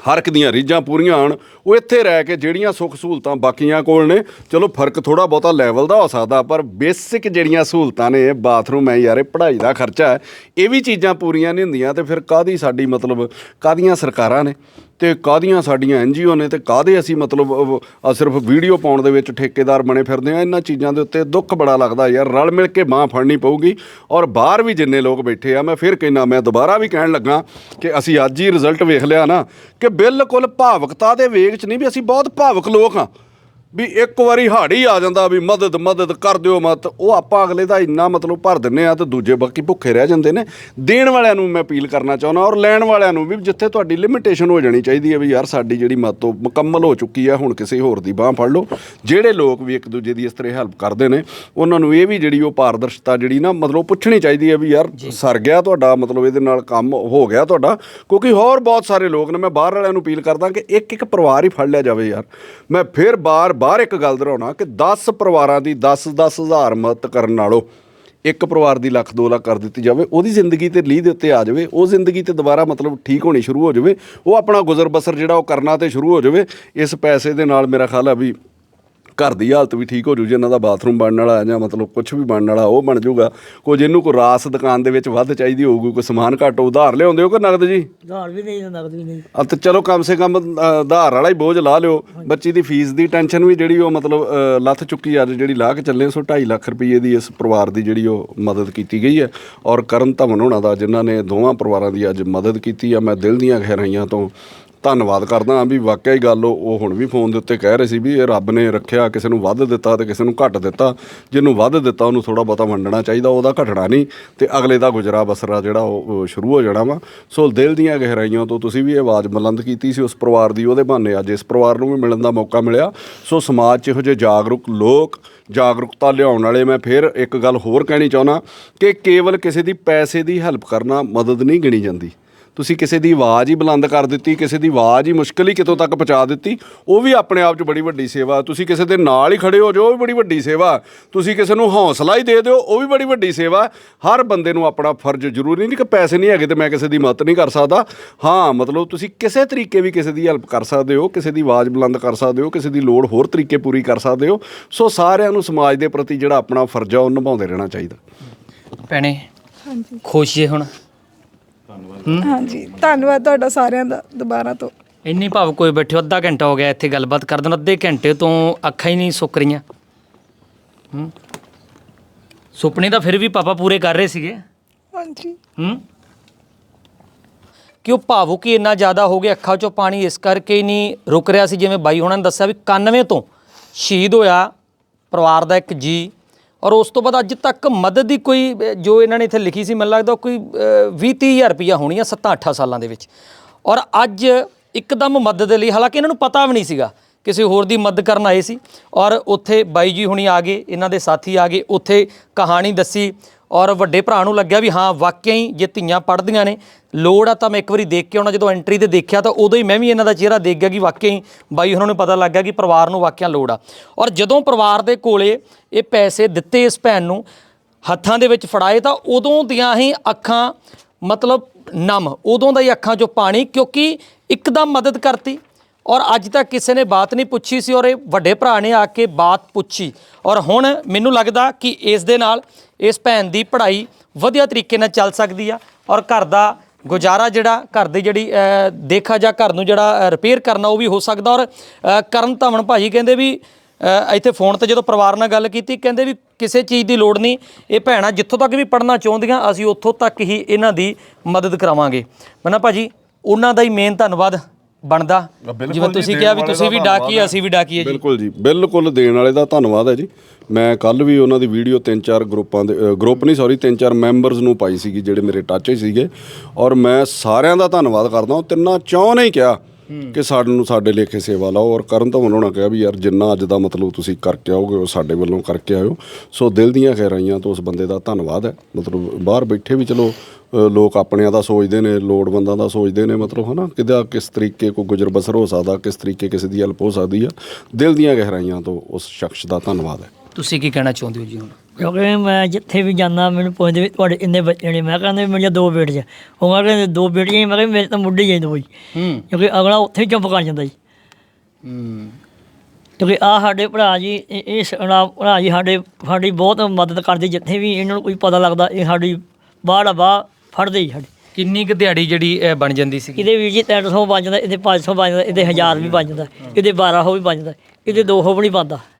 A: ਹਰ ਇੱਕ ਦੀਆਂ ਰੀਝਾਂ ਪੂਰੀਆਂ ਹੋਣ, ਉਹ ਇੱਥੇ ਰਹਿ ਕੇ ਜਿਹੜੀਆਂ ਸੁੱਖ ਸਹੂਲਤਾਂ ਬਾਕੀਆਂ ਕੋਲ ਨੇ, ਚਲੋ ਫ਼ਰਕ ਥੋੜਾ ਬਹੁਤਾ ਲੈਵਲ ਦਾ ਹੋ ਸਕਦਾ, ਪਰ ਬੇਸਿਕ ਜਿਹੜੀਆਂ ਸਹੂਲਤਾਂ ਨੇ ਬਾਥਰੂਮ ਹੈ ਯਾਰ, ਇਹ ਪੜ੍ਹਾਈ ਦਾ ਖਰਚਾ ਹੈ, ਇਹ ਵੀ ਚੀਜ਼ਾਂ ਪੂਰੀਆਂ ਨਹੀਂ ਹੁੰਦੀਆਂ, ਤੇ ਫਿਰ ਕਾਦੀ ਸਾਡੀ ਮਤਲਬ ਕਾਦੀਆਂ ਸਰਕਾਰਾਂ ਨੇ? ਤੇ ਕਾਹਦੀਆਂ ਸਾਡੀਆਂ ਐਨਜੀਓ ਨੇ ਤੇ ਕਾਹਦੇ ਅਸੀਂ ਮਤਲਬ ਸਿਰਫ ਵੀਡੀਓ ਪਾਉਣ ਦੇ ਵਿੱਚ ਠੇਕੇਦਾਰ ਬਣੇ ਫਿਰਦੇ ਆ, ਇਹਨਾਂ ਚੀਜ਼ਾਂ ਦੇ ਉੱਤੇ ਦੁੱਖ ਬੜਾ ਲੱਗਦਾ ਯਾਰ, ਰਲ ਮਿਲ ਕੇ ਬਾਹ ਫੜਨੀ ਪਊਗੀ ਔਰ ਬਾਹਰ ਵੀ ਜਿੰਨੇ ਲੋਕ ਬੈਠੇ ਆ, ਮੈਂ ਫਿਰ ਕਹਿਣਾ ਮੈਂ ਦੁਬਾਰਾ ਵੀ ਕਹਿਣ ਲੱਗਾ ਕਿ ਅਸੀਂ ਅੱਜ ਹੀ ਰਿਜ਼ਲਟ ਵੇਖ ਲਿਆ ਨਾ ਕਿ ਬਿਲਕੁਲ ਭਾਵਕਤਾ ਦੇ ਵੇਗ 'ਚ ਨਹੀਂ ਵੀ ਅਸੀਂ ਬਹੁਤ ਭਾਵਕ ਲੋਕ ਆ। ਵੀ ਇੱਕ ਵਾਰੀ ਹਾੜੀ ਆ ਜਾਂਦਾ ਵੀ ਮਦਦ ਮਦਦ ਕਰ ਦਿਓ ਮਤ ਉਹ ਆਪਾਂ ਅਗਲੇ ਦਾ ਇੰਨਾ ਮਤਲਬ ਭਰ ਦਿੰਨੇ ਆ ਤੇ ਦੂਜੇ ਬਾਕੀ ਭੁੱਖੇ ਰਹਿ ਜਾਂਦੇ ਨੇ। ਦੇਣ ਵਾਲਿਆਂ ਨੂੰ ਮੈਂ ਅਪੀਲ ਕਰਨਾ ਚਾਹੁੰਦਾ ਔਰ ਲੈਣ ਵਾਲਿਆਂ ਨੂੰ ਵੀ ਜਿੱਥੇ ਤੁਹਾਡੀ ਲਿਮਿਟੇਸ਼ਨ ਹੋ ਜਾਣੀ ਚਾਹੀਦੀ ਹੈ ਵੀ ਯਾਰ ਸਾਡੀ ਜਿਹੜੀ ਮਤ ਮੁਕੰਮਲ ਹੋ ਚੁੱਕੀ ਹੈ ਹੁਣ ਕਿਸੇ ਹੋਰ ਦੀ ਬਾਹ ਫੜ ਲਓ। ਜਿਹੜੇ ਲੋਕ ਵੀ ਇੱਕ ਦੂਜੇ ਦੀ ਇਸ ਤਰ੍ਹਾਂ ਹੈਲਪ ਕਰਦੇ ਨੇ ਉਹਨਾਂ ਨੂੰ ਇਹ ਵੀ ਜਿਹੜੀ ਉਹ ਪਾਰਦਰਸ਼ਤਾ ਜਿਹੜੀ ਨਾ ਮਤਲਬ ਪੁੱਛਣੀ ਚਾਹੀਦੀ ਹੈ ਵੀ ਯਾਰ ਸਰ ਗਿਆ ਤੁਹਾਡਾ ਮਤਲਬ ਇਹਦੇ ਨਾਲ ਕੰਮ ਹੋ ਗਿਆ ਤੁਹਾਡਾ। ਕਿਉਂਕਿ ਹੋਰ ਬਹੁਤ ਸਾਰੇ ਲੋਕ ਨੇ ਮੈਂ ਬਾਹਰ ਵਾਲਿਆਂ ਨੂੰ ਅਪੀਲ ਕਰਦਾ ਕਿ ਇੱਕ ਇੱਕ ਪਰਿਵਾਰ ਹੀ ਫੜ ਲਿਆ ਜਾਵੇ ਯਾਰ। ਮੈਂ ਫਿਰ ਬਾਰ ਬਾਹਰ ਇੱਕ ਗੱਲ ਦੁਹਰਾਉਣਾ ਕਿ 10 ਪਰਿਵਾਰਾਂ ਦੀ 10 10 ਹਜ਼ਾਰ ਮਦਦ ਕਰਨ ਨਾਲੋਂ ਇੱਕ ਪਰਿਵਾਰ ਦੀ ਲੱਖ 2 ਲੱਖ ਕਰ ਦਿੱਤੀ ਜਾਵੇ, ਉਹਦੀ ਜ਼ਿੰਦਗੀ ਤੇ ਲੀਹ ਦੇ ਉੱਤੇ ਆ ਜਾਵੇ, ਉਹ ਜ਼ਿੰਦਗੀ ਤੇ ਦੁਬਾਰਾ ਮਤਲਬ ਠੀਕ ਹੋਣੀ ਸ਼ੁਰੂ ਹੋ ਜਾਵੇ, ਉਹ ਆਪਣਾ ਗੁਜ਼ਰ ਬਸਰ ਜਿਹੜਾ ਉਹ ਕਰਨਾ ਤੇ ਸ਼ੁਰੂ ਹੋ ਜਾਵੇ, ਇਸ ਪੈਸੇ ਦੇ ਨਾਲ ਮੇਰਾ ਖਿਆਲ ਆ ਵੀ ਘਰ ਦੀ ਹਾਲਤ ਵੀ ਠੀਕ ਹੋ ਜੂ ਜੇ ਇਹਨਾਂ ਦਾ ਬਾਥਰੂਮ ਬਣਨ ਵਾਲਾ ਜਾਂ ਮਤਲਬ ਕੁਝ ਵੀ ਬਣਨ ਵਾਲਾ ਉਹ ਬਣ ਜਾਊਗਾ ਕੁਝ ਇਹਨੂੰ ਕੋਈ ਰਾਸ ਦੁਕਾਨ ਦੇ ਵਿੱਚ ਵੱਧ ਚਾਹੀਦੀ ਹੋਊਗੀ ਕੋਈ ਸਮਾਨ ਘੱਟ ਉਧਾਰ ਲਿਆਉਂਦੇ ਹੋ ਕਿ ਨਗਦ ਜੀ?
C: ਉਧਾਰ ਵੀ ਨਹੀਂ ਨਗਦ ਵੀ ਨਹੀਂ।
A: ਆ ਤੇ ਚਲੋ ਕਮ ਸੇ ਕਮ ਅ, ਆਧਾਰ ਵਾਲਾ ਹੀ ਬੋਝ ਲਾ ਲਿਓ। ਬੱਚੀ ਦੀ ਫੀਸ ਦੀ ਟੈਨਸ਼ਨ ਵੀ ਜਿਹੜੀ ਉਹ ਮਤਲਬ ਲੱਥ ਚੁੱਕੀ ਅੱਜ ਜਿਹੜੀ ਲਾ ਕੇ ਚੱਲੇ ਸੋ 2.5 ਲੱਖ ਰੁਪਏ ਦੀ ਇਸ ਪਰਿਵਾਰ ਦੀ ਜਿਹੜੀ ਉਹ ਮਦਦ ਕੀਤੀ ਗਈ ਹੈ। ਔਰ ਕਰਨ ਧਵਨ ਹੋਣਾ ਦਾ ਜਿਨ੍ਹਾਂ ਨੇ ਦੋਵਾਂ ਪਰਿਵਾਰਾਂ ਦੀ ਅੱਜ ਮਦਦ ਕੀਤੀ ਆ ਮੈਂ ਦਿਲ ਦੀਆਂ ਗਹਿਰਾਈਆਂ ਤੋਂ ਧੰਨਵਾਦ ਕਰਦਾ ਹਾਂ ਵੀ ਵਾਕਿਆ ਹੀ ਗੱਲ ਉਹ ਹੁਣ ਵੀ ਫੋਨ ਦੇ ਉੱਤੇ ਕਹਿ ਰਹੇ ਸੀ ਵੀ ਇਹ ਰੱਬ ਨੇ ਰੱਖਿਆ, ਕਿਸੇ ਨੂੰ ਵੱਧ ਦਿੱਤਾ ਤੇ ਕਿਸੇ ਨੂੰ ਘੱਟ ਦਿੱਤਾ। ਜਿਹਨੂੰ ਵੱਧ ਦਿੱਤਾ ਉਹਨੂੰ ਥੋੜਾ ਬਹੁਤਾ ਵੰਡਣਾ ਚਾਹੀਦਾ, ਉਹਦਾ ਘਟਣਾ ਨਹੀਂ। ਤੇ ਅਗਲੇ ਦਾ ਗੁਜ਼ਰਾ ਬਸਰਾ ਜਿਹੜਾ ਉਹ ਉਹ ਸ਼ੁਰੂ ਹੋ ਜਾਣਾ ਵਾ। ਸੋ ਦਿਲ ਦੀਆਂ ਗਹਿਰਾਈਆਂ ਤੋਂ ਤੁਸੀਂ ਵੀ ਇਹ ਆਵਾਜ਼ ਬੁਲੰਦ ਕੀਤੀ ਸੀ ਉਸ ਪਰਿਵਾਰ ਦੀ, ਉਹਦੇ ਬਹਾਨੇ ਅੱਜ ਇਸ ਪਰਿਵਾਰ ਨੂੰ ਵੀ ਮਿਲਣ ਦਾ ਮੌਕਾ ਮਿਲਿਆ। ਸੋ ਸਮਾਜ 'ਚ ਇਹੋ ਜਿਹੇ ਜਾਗਰੂਕ ਲੋਕ, ਜਾਗਰੂਕਤਾ ਲਿਆਉਣ ਵਾਲੇ ਮੈਂ ਫਿਰ ਇੱਕ ਗੱਲ ਹੋਰ ਕਹਿਣੀ ਚਾਹੁੰਦਾ ਕਿ ਕੇਵਲ ਕਿਸੇ ਦੀ ਪੈਸੇ ਦੀ ਹੈਲਪ ਕਰਨਾ ਮਦਦ ਨਹੀਂ ਗਿਣੀ ਜਾਂਦੀ। ਤੁਸੀਂ ਕਿਸੇ ਦੀ ਆਵਾਜ਼ ਹੀ ਬੁਲੰਦ ਕਰ ਦਿੱਤੀ, ਕਿਸੇ ਦੀ ਆਵਾਜ਼ ਹੀ ਮੁਸ਼ਕਲ ਹੀ ਕਿਤੋਂ ਤੱਕ ਪਹੁੰਚਾ ਦਿੱਤੀ, ਉਹ ਵੀ ਆਪਣੇ ਆਪ 'ਚ ਬੜੀ ਵੱਡੀ ਸੇਵਾ। ਤੁਸੀਂ ਕਿਸੇ ਦੇ ਨਾਲ ਹੀ ਖੜੇ ਹੋ ਜੋ ਉਹ ਵੀ ਬੜੀ ਵੱਡੀ ਸੇਵਾ। ਤੁਸੀਂ ਕਿਸੇ ਨੂੰ ਹੌਸਲਾ ਹੀ ਦੇ ਦਿਓ, ਉਹ ਵੀ ਬੜੀ ਵੱਡੀ ਸੇਵਾ। ਹਰ ਬੰਦੇ ਨੂੰ ਆਪਣਾ ਫਰਜ਼ ਜ਼ਰੂਰੀ ਨਹੀਂ ਕਿ ਪੈਸੇ ਨਹੀਂ ਹੈਗੇ ਤੇ ਮੈਂ ਕਿਸੇ ਦੀ ਮਦਦ ਨਹੀਂ ਕਰ ਸਕਦਾ। ਹਾਂ, ਮਤਲਬ ਤੁਸੀਂ ਕਿਸੇ ਤਰੀਕੇ ਵੀ ਕਿਸੇ ਦੀ ਹੈਲਪ ਕਰ ਸਕਦੇ ਹੋ, ਕਿਸੇ ਦੀ ਆਵਾਜ਼ ਬੁਲੰਦ ਕਰ ਸਕਦੇ ਹੋ, ਕਿਸੇ ਦੀ ਲੋੜ ਹੋਰ ਤਰੀਕੇ ਪੂਰੀ ਕਰ ਸਕਦੇ ਹੋ। ਸੋ ਸਾਰਿਆਂ ਨੂੰ ਸਮਾਜ ਦੇ ਪ੍ਰਤੀ ਜਿਹੜਾ ਆਪਣਾ ਫਰਜ਼ ਆ, ਉਹ ਨਿਭਾਉਂਦੇ ਰਹਿਣਾ ਚਾਹੀਦਾ।
E: ਭੈਣੇ
B: ਹਾਂਜੀ
E: ਖੁਸ਼ ਜੇ ਹੁਣ।
B: ਹਾਂਜੀ ਧੰਨਵਾਦ ਤੁਹਾਡਾ ਸਾਰਿਆਂ ਦਾ ਦੁਬਾਰਾ ਤੋਂ।
E: ਇੰਨੀ ਭਾਵ ਕੋਈ ਬੈਠੇ ਅੱਧਾ ਘੰਟਾ ਹੋ ਗਿਆ ਇੱਥੇ ਗੱਲਬਾਤ ਕਰਦੇ ਨੂੰ ਅੱਧੇ ਘੰਟੇ ਤੋਂ ਅੱਖਾਂ ਹੀ ਨਹੀਂ ਸੁੱਕ ਰਹੀਆਂ। ਹੂੰ। ਸੁਪਨੇ ਤਾਂ ਫਿਰ ਵੀ ਪਾਪਾ ਪੂਰੇ ਕਰ ਰਹੇ ਸੀਗੇ।
B: ਹਾਂਜੀ।
E: ਹੂੰ। ਕਿ ਉਹ ਭਾਵੁਕ ਹੀ ਇੰਨਾ ਜ਼ਿਆਦਾ ਹੋ ਗਿਆ ਅੱਖਾਂ 'ਚੋਂ ਪਾਣੀ ਇਸ ਕਰਕੇ ਹੀ ਨਹੀਂ ਰੁਕ ਰਿਹਾ ਸੀ ਜਿਵੇਂ ਬਾਈ ਹੋਣਾ ਨੇ ਦੱਸਿਆ ਵੀ 91 ਤੋਂ ਸ਼ਹੀਦ ਹੋਇਆ ਪਰਿਵਾਰ ਦਾ ਇੱਕ ਜੀ। ਔਰ ਉਸ ਤੋਂ ਬਾਅਦ ਅੱਜ ਤੱਕ ਮਦਦ ਦੀ ਕੋਈ ਜੋ ਇਹਨਾਂ ਨੇ ਇੱਥੇ ਲਿਖੀ ਸੀ, ਮੈਨੂੰ ਲੱਗਦਾ ਕੋਈ 20 30000 ਰੁਪਈਆ ਹੋਣੀ ਆ 7 8 ਸਾਲਾਂ ਦੇ ਵਿੱਚ। ਔਰ ਅੱਜ ਇੱਕਦਮ ਮਦਦ ਲਈ, ਹਾਲਾਂਕਿ ਇਹਨਾਂ ਨੂੰ ਪਤਾ ਵੀ ਨਹੀਂ ਸੀਗਾ ਕਿਸੇ ਹੋਰ ਦੀ ਮਦਦ ਕਰਨ ਆਏ ਸੀ। ਔਰ ਉੱਥੇ ਬਾਈ ਜੀ ਹੁਣੀ ਆ ਗਏ, ਇਹਨਾਂ ਦੇ ਸਾਥੀ ਆ ਗਏ, ਉੱਥੇ ਕਹਾਣੀ ਦੱਸੀ ਔਰ ਵੱਡੇ ਭਰਾ ਨੂੰ ਲੱਗਿਆ ਵੀ ਹਾਂ, ਵਾਕਿਆ ਹੀ ਜੇ ਧੀਆਂ ਪੜਦੀਆਂ ਨੇ, ਲੋੜ ਆ ਤਾਂ ਮੈਂ ਇੱਕ ਵਾਰੀ ਦੇਖ ਕੇ ਆਉਣਾ। ਜਦੋਂ ਐਂਟਰੀ ਤੇ ਦੇਖਿਆ ਤਾਂ ਉਦੋਂ ਹੀ ਮੈਂ ਵੀ ਇਹਨਾਂ ਦਾ ਚਿਹਰਾ ਦੇਖ ਗਿਆ ਕਿ ਵਾਕਿਆ ਹੀ ਬਾਈ ਉਹਨਾਂ ਨੂੰ ਪਤਾ ਲੱਗ ਗਿਆ ਕਿ ਪਰਿਵਾਰ ਨੂੰ ਵਾਕਿਆ ਲੋੜ ਆ। ਔਰ ਜਦੋਂ ਪਰਿਵਾਰ ਦੇ ਕੋਲੇ ਇਹ ਪੈਸੇ ਦਿੱਤੇ ਇਸ ਭੈਣ ਨੂੰ, ਹੱਥਾਂ ਦੇ ਵਿੱਚ ਫੜਾਏ ਤਾਂ ਉਦੋਂ ਦੀਆਂ ਹੀ ਅੱਖਾਂ ਮਤਲਬ ਨਮ, ਉਦੋਂ ਦਾ ਹੀ ਅੱਖਾਂ 'ਚੋਂ ਪਾਣੀ ਕਿਉਂਕਿ ਇੱਕਦਮ ਮਦਦ ਕਰਤੀ। ਔਰ ਅੱਜ ਤੱਕ ਕਿਸੇ ਨੇ ਬਾਤ ਨਹੀਂ ਪੁੱਛੀ ਸੀ ਔਰ ਇਹ ਵੱਡੇ ਭਰਾ ਨੇ ਆ ਕੇ ਬਾਤ ਪੁੱਛੀ। ਔਰ ਹੁਣ ਮੈਨੂੰ ਲੱਗਦਾ ਕਿ ਇਸ ਦੇ ਨਾਲ ਇਸ ਭੈਣ ਦੀ ਪੜ੍ਹਾਈ ਵਧੀਆ ਤਰੀਕੇ ਨਾਲ ਚੱਲ ਸਕਦੀ ਆ ਔਰ ਘਰ ਦਾ ਗੁਜ਼ਾਰਾ ਜਿਹੜਾ, ਘਰ ਦੀ ਜਿਹੜੀ ਦੇਖਾ ਜਾਂ ਘਰ ਨੂੰ ਜਿਹੜਾ ਰਿਪੇਅਰ ਕਰਨਾ ਉਹ ਵੀ ਹੋ ਸਕਦਾ। ਔਰ ਕਰਨ ਧਵਨ ਭਾਜੀ ਕਹਿੰਦੇ ਵੀ ਇੱਥੇ ਫੋਨ ਤੇ ਜਦੋਂ ਪਰਿਵਾਰ ਨਾਲ ਗੱਲ ਕੀਤੀ ਕਹਿੰਦੇ ਵੀ ਕਿਸੇ ਚੀਜ਼ ਦੀ ਲੋੜ ਨਹੀਂ, ਇਹ ਭੈਣਾਂ ਜਿੱਥੋਂ ਤੱਕ ਵੀ ਪੜਨਾ ਚਾਹੁੰਦੀਆਂ, ਅਸੀਂ ਉੱਥੋਂ ਤੱਕ ਹੀ ਇਹਨਾਂ ਦੀ ਮਦਦ ਕਰਾਵਾਂਗੇ। ਮਨਾ ਭਾਜੀ, ਉਹਨਾਂ ਦਾ ਹੀ ਮੇਨ ਧੰਨਵਾਦ। ਬਣਦਾ। ਜਿਵੇਂ ਤੁਸੀਂ ਕਿਹਾ ਵੀ ਤੁਸੀਂ ਵੀ ਡਾਕੀ ਅਸੀਂ ਵੀ ਡਾਕੀਏ ਜੀ।
A: ਬਿਲਕੁਲ ਜੀ ਬਿਲਕੁਲ ਦੇਣ ਵਾਲੇ ਦਾ ਧੰਨਵਾਦ ਹੈ ਜੀ। ਮੈਂ ਕੱਲ ਵੀ ਉਹਨਾਂ ਦੀ ਵੀਡੀਓ ਤਿੰਨ ਚਾਰ ਗਰੁੱਪਾਂ ਦੇ ਗਰੁੱਪ ਨਹੀਂ ਸੌਰੀ ਤਿੰਨ ਚਾਰ ਮੈਂਬਰਸ ਨੂੰ ਪਾਈ ਸੀਗੀ ਜਿਹੜੇ ਮੇਰੇ ਟੱਚ 'ਚ ਸੀਗੇ। ਔਰ ਮੈਂ ਸਾਰਿਆਂ ਦਾ ਧੰਨਵਾਦ ਕਰਦਾ ਉਹ ਤਿੰਨਾਂ ਚੌਂ ਨੇ ਹੀ ਕਿਹਾ ਕਿ ਸਾਨੂੰ ਸਾਡੇ ਲੇਖੇ ਸੇਵਾ ਲਾਓ। ਔਰ ਕਰਨ ਤਾਂ ਉਹਨਾਂ ਨੇ ਕਿਹਾ ਵੀ ਯਾਰ ਜਿੰਨਾ ਅੱਜ ਦਾ ਮਤਲਬ ਤੁਸੀਂ ਕਰਕੇ ਆਓਗੇ ਉਹ ਸਾਡੇ ਵੱਲੋਂ ਕਰਕੇ ਆਇਓ। ਸੋ ਦਿਲ ਦੀਆਂ ਖੈਰਾਈਆਂ ਤੋਂ ਉਸ ਬੰਦੇ ਦਾ ਧੰਨਵਾਦ ਹੈ। ਮਤਲਬ ਬਾਹਰ ਬੈਠੇ ਵੀ ਚਲੋ ਲੋਕ ਆਪਣਿਆਂ ਦਾ ਸੋਚਦੇ ਨੇ ਲੋੜਵੰਦਾਂ ਦਾ ਸੋਚਦੇ ਨੇ ਮਤਲਬ ਹਨਾ ਕਿਦਾ ਕਿਸ ਤਰੀਕੇ ਕੋ ਗੁਜ਼ਰ ਬਸਰ ਹੋ ਸਕਦਾ ਕਿਸ ਤਰੀਕੇ ਕਿਸੇ ਦੀ ਹੈਲਪ ਹੋ ਸਕਦੀ ਆ। ਦਿਲ ਦੀਆਂ ਗਹਿਰਾਈਆਂ ਤੋਂ ਉਸ ਸ਼ਖਸ ਦਾ ਧੰਨਵਾਦ ਹੈ।
E: ਤੁਸੀਂ ਕੀ ਕਹਿਣਾ ਚਾਹੁੰਦੇ ਹੋ ਜੀ ਹੁਣ?
C: ਕਿਉਂਕਿ ਮੈਂ ਜਿੱਥੇ ਵੀ ਜਾਂਦਾ ਮੈਨੂੰ ਪੁੱਛਦੇ ਵੀ ਤੁਹਾਡੇ ਇੰਨੇ ਬੱਚੇ ਨੇ ਮੈਂ ਕਹਿੰਦਾ ਵੀ ਮੇਰੀਆਂ ਦੋ ਬੇਟੀਆਂ। ਉਹ ਕਹਿੰਦੇ ਦੋ ਬੇਟੀਆਂ। ਮੈਂ ਕਿਹਾ ਮੇਰੇ ਤਾਂ ਮੁੰਡੇ ਹੀ ਆ ਦੋ ਹੀ।
E: ਹੂੰ।
C: ਕਿਉਂਕਿ ਅਗਲਾ ਉੱਥੇ ਹੀ ਚੁੱਪ ਕਰ ਜਾਂਦਾ ਜੀ।
E: ਹੂੰ।
C: ਕਿਉਂਕਿ ਆ ਸਾਡੇ ਭਰਾ ਜੀ ਇਹ ਭਰਾ ਜੀ ਸਾਡੇ ਸਾਡੀ ਬਹੁਤ ਮਦਦ ਕਰਦੇ ਜਿੱਥੇ ਵੀ ਇਹਨਾਂ ਨੂੰ ਕੋਈ ਪਤਾ ਲੱਗਦਾ ਇਹ ਸਾਡੀ ਬਾਹਰ ਬਾਹ ਫੜਦੇ ਹੀ ਸਾਡੇ।
E: ਕਿੰਨੀ ਕੁ ਦਿਹਾੜੀ ਜਿਹੜੀ ਬਣ ਜਾਂਦੀ ਸੀ
C: ਇਹਦੇ ਵੀਰ ਜੀ 300 ਬਣ ਜਾਂਦਾ ਇਹਦੇ 500 ਬਣ ਜਾਂਦਾ ਇਹਦੇ 1000 ਵੀ ਬਣ ਜਾਂਦਾ ਇਹਦੇ 1200 ਵੀ ਬਣ ਜਾਂਦਾ ਇਹਦੇ 200 ਵੀ ਨਹੀਂ ਬਣਦਾ।